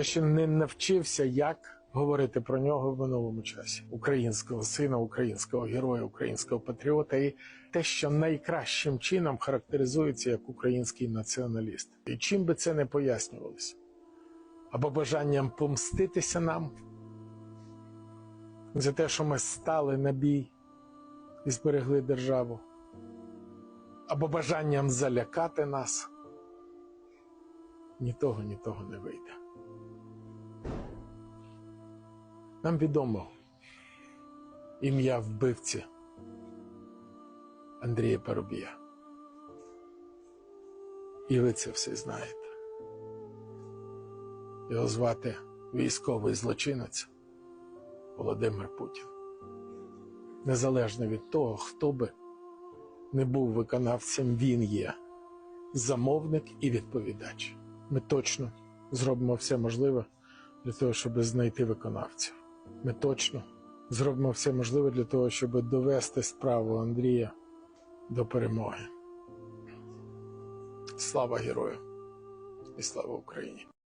Я ще не навчився, як говорити про нього в минулому часі. Українського сина, українського героя, українського патріота і те, що найкращим чином характеризується як український націоналіст. І чим би це не пояснювалося? Або бажанням помститися нам за те, що ми стали на бій і зберегли державу, або бажанням залякати нас. Ні того, ні того не вийде. Нам відомо ім'я вбивці Андрія Парубія. І ви це все знаєте. Його звати військовий злочинець Володимир Путін. Незалежно від того, хто би не був виконавцем, він є замовник і відповідач. Ми точно зробимо все можливе для того, щоб знайти виконавців. Ми точно зробимо все можливе для того, щоб довести справу Андрія до перемоги. Слава герою і слава Україні!